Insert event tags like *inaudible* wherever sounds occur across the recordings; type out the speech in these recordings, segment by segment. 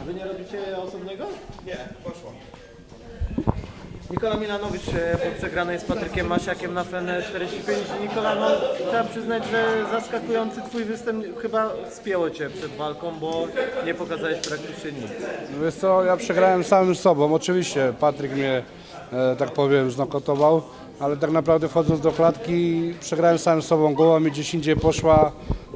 A wy nie robicie osobnego? Nie, poszło. Nikola Milanowicz e, po przegranej z Patrykiem Masiakiem na FEN 45. Nikola, no trzeba przyznać, że zaskakujący twój występ chyba spięło cię przed walką, bo nie pokazałeś praktycznie nic. No Wiesz co, ja przegrałem samym sobą. Oczywiście Patryk mnie, e, tak powiem, znokotował, ale tak naprawdę wchodząc do klatki przegrałem samym sobą. Głowa mi gdzieś indziej poszła.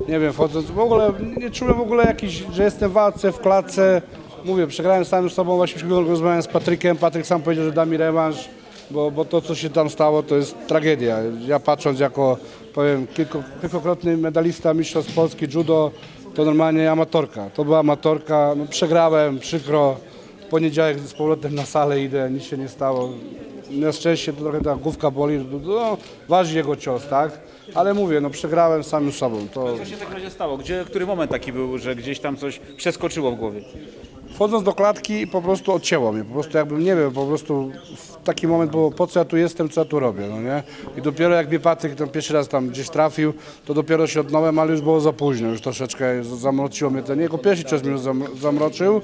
Nie wiem, wchodząc, w ogóle nie czułem w ogóle jakiś, że jestem w walce, w klatce. Mówię, przegrałem samym sobą, właśnie przed rozmawiałem z Patrykiem. Patryk sam powiedział, że da mi rewanż, bo, bo to, co się tam stało, to jest tragedia. Ja patrząc jako, powiem, kilku, kilkukrotny medalista Mistrzostw Polski judo, to normalnie amatorka. To była amatorka, no, przegrałem, przykro. W poniedziałek z powrotem na salę idę, nic się nie stało. Na szczęście to trochę ta główka boli, no, waży jego cios, tak? Ale mówię, no przegrałem samym sobą. To... Co się tak razie stało? Gdzie, który moment taki był, że gdzieś tam coś przeskoczyło w głowie? Wchodząc do klatki po prostu odcięło mnie, po prostu jakbym, nie wiem, po prostu w taki moment było, po co ja tu jestem, co ja tu robię, no nie? I dopiero jak mnie Patryk ten pierwszy raz tam gdzieś trafił, to dopiero się odnąłem, ale już było za późno, już troszeczkę zamroczyło mnie ten, jego pierwszy cios mnie zamroczył,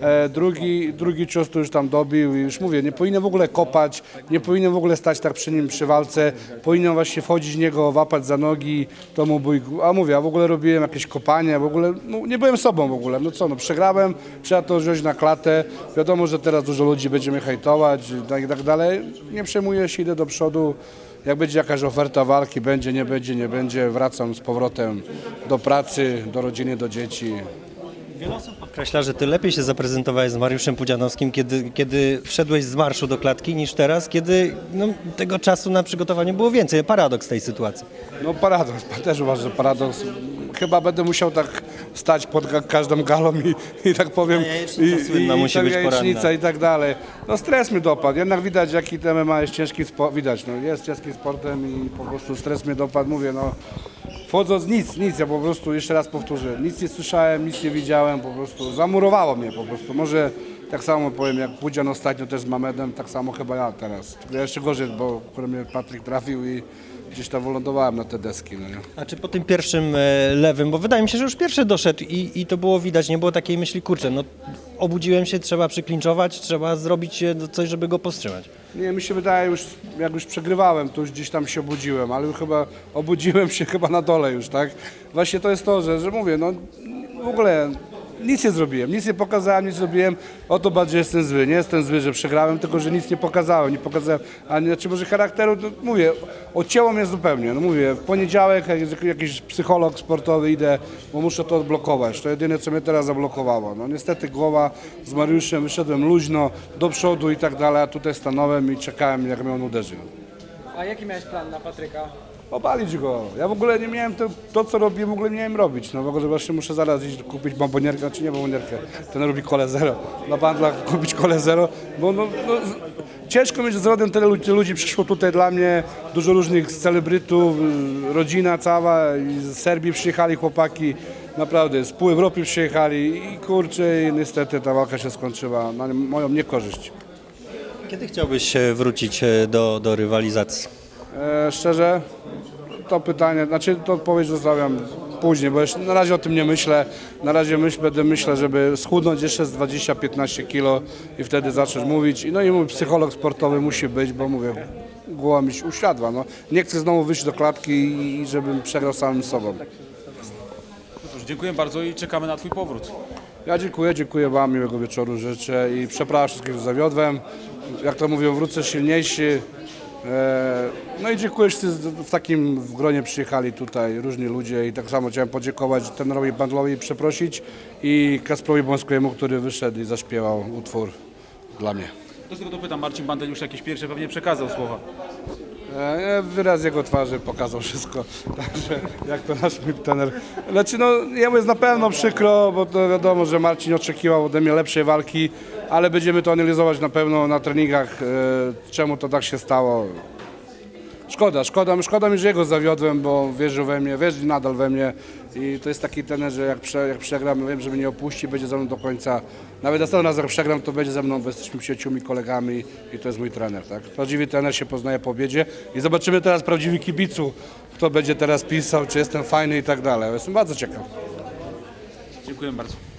e, drugi, drugi cios to już tam dobił i już mówię, nie powinien w ogóle kopać, nie powinien w ogóle stać tak przy nim przy walce, powinien właśnie wchodzić w niego, łapać za nogi, to mu bój, a mówię, a w ogóle robiłem jakieś kopanie, w ogóle, no, nie byłem sobą w ogóle, no co, no przegrałem, trzeba to wziąć na klatę, wiadomo, że teraz dużo ludzi będzie mnie hejtować i tak, i tak dalej, nie przejmuję się, idę do przodu, jak będzie jakaś oferta walki, będzie, nie będzie, nie będzie, wracam z powrotem do pracy, do rodziny, do dzieci. Wiele osób podkreśla, że ty lepiej się zaprezentowałeś z Mariuszem Pudzianowskim, kiedy, kiedy wszedłeś z marszu do klatki, niż teraz, kiedy no, tego czasu na przygotowanie było więcej. Paradoks tej sytuacji. No paradoks, *laughs* też uważam, że paradoks. Chyba będę musiał tak stać pod ga- każdą galą i, i tak powiem, słynna musi ta być jajecznica poranna. i tak dalej. No stres mi dopadł, jednak widać jaki ten MMA jest ciężki sport, widać, no jest ciężkim sportem i po prostu stres mnie dopadł, mówię no. Wchodząc nic, nic, ja po prostu jeszcze raz powtórzę, nic nie słyszałem, nic nie widziałem, po prostu zamurowało mnie po prostu. Może tak samo powiem, jak Pudzian ostatnio też z Mamedem, tak samo chyba ja teraz. Tylko ja jeszcze gorzej, bo akurat mnie Patryk trafił i gdzieś tam wylądowałem na te deski, no nie. A czy po tym pierwszym e, lewym, bo wydaje mi się, że już pierwszy doszedł i, i to było widać, nie było takiej myśli, kurczę, no obudziłem się, trzeba przyklinczować, trzeba zrobić e, coś, żeby go powstrzymać. Nie, mi się wydaje, już, jak już przegrywałem, to już gdzieś tam się obudziłem, ale już chyba obudziłem się chyba na dole już, tak? Właśnie to jest to, że, że mówię, no w ogóle nic nie zrobiłem, nic nie pokazałem, nic zrobiłem, o to bardziej jestem zły. Nie jestem zły, że przegrałem, tylko że nic nie pokazałem, nie pokazałem, a nie, znaczy może charakteru, to mówię, odcięło mnie zupełnie, no mówię, w poniedziałek jak jakiś psycholog sportowy idę, bo muszę to odblokować, to jedyne, co mnie teraz zablokowało. No niestety głowa z Mariuszem, wyszedłem luźno, do przodu i tak dalej, a tutaj stanąłem i czekałem, jak mnie on uderzył. A jaki miałeś plan na Patryka? Obalić go. Ja w ogóle nie miałem to, to co robię, w ogóle nie miałem robić. No ogóle właśnie muszę zaraz iść kupić bombonierkę, czy nie bombonierkę, ten robi kole zero. Na bandlach *laughs* kupić kole zero, bo no, no, ciężko mieć z rodem tyle ludzi, ludzi przyszło tutaj dla mnie, dużo różnych celebrytów, rodzina cała, z Serbii przyjechali chłopaki, naprawdę, z pół Europy przyjechali i kurczę, i niestety ta walka się skończyła na moją niekorzyść. Kiedy chciałbyś wrócić e, do, do rywalizacji? E, szczerze, to pytanie, znaczy to odpowiedź zostawiam później, bo jeszcze na razie o tym nie myślę. Na razie myśl, będę myślę, żeby schudnąć jeszcze z 20-15 kilo i wtedy zacząć mówić. No i mój psycholog sportowy musi być, bo mówię, głowa mi się usiadła. No. Nie chcę znowu wyjść do klatki i żebym przegrał samym sobą. No cóż, dziękuję bardzo i czekamy na twój powrót. Ja dziękuję, dziękuję Wam, miłego wieczoru życzę i przepraszam wszystkich, że zawiodłem. Jak to mówią, wrócę silniejszy. E, No i dziękuję, że w takim w gronie przyjechali tutaj różni ludzie i tak samo chciałem podziękować trenerowi Bandlowi i przeprosić i Kasprowi Bąskiemu, który wyszedł i zaśpiewał utwór dla mnie. Do tego dopytam, Marcin Bandel już jakieś pierwsze pewnie przekazał słowa. E, Wyraz jego twarzy pokazał wszystko, *laughs* także jak to nasz mój trener. Znaczy no, jemu jest na pewno przykro, bo to wiadomo, że Marcin oczekiwał ode mnie lepszej walki, ale będziemy to analizować na pewno na treningach, e, czemu to tak się stało. Szkoda, szkoda, szkoda mi, że jego zawiodłem, bo wierzył we mnie, wierzy nadal we mnie i to jest taki trener, że jak, prze, jak przegram, wiem, że mnie nie opuści, będzie ze mną do końca. Nawet następny raz jak przegram, to będzie ze mną, bo jesteśmy przyjaciółmi, kolegami i to jest mój trener, tak? Prawdziwy trener się poznaje po obiedzie i zobaczymy teraz prawdziwy kibicu, kto będzie teraz pisał, czy jestem fajny i tak dalej. Jestem bardzo ciekaw. Dziękuję bardzo.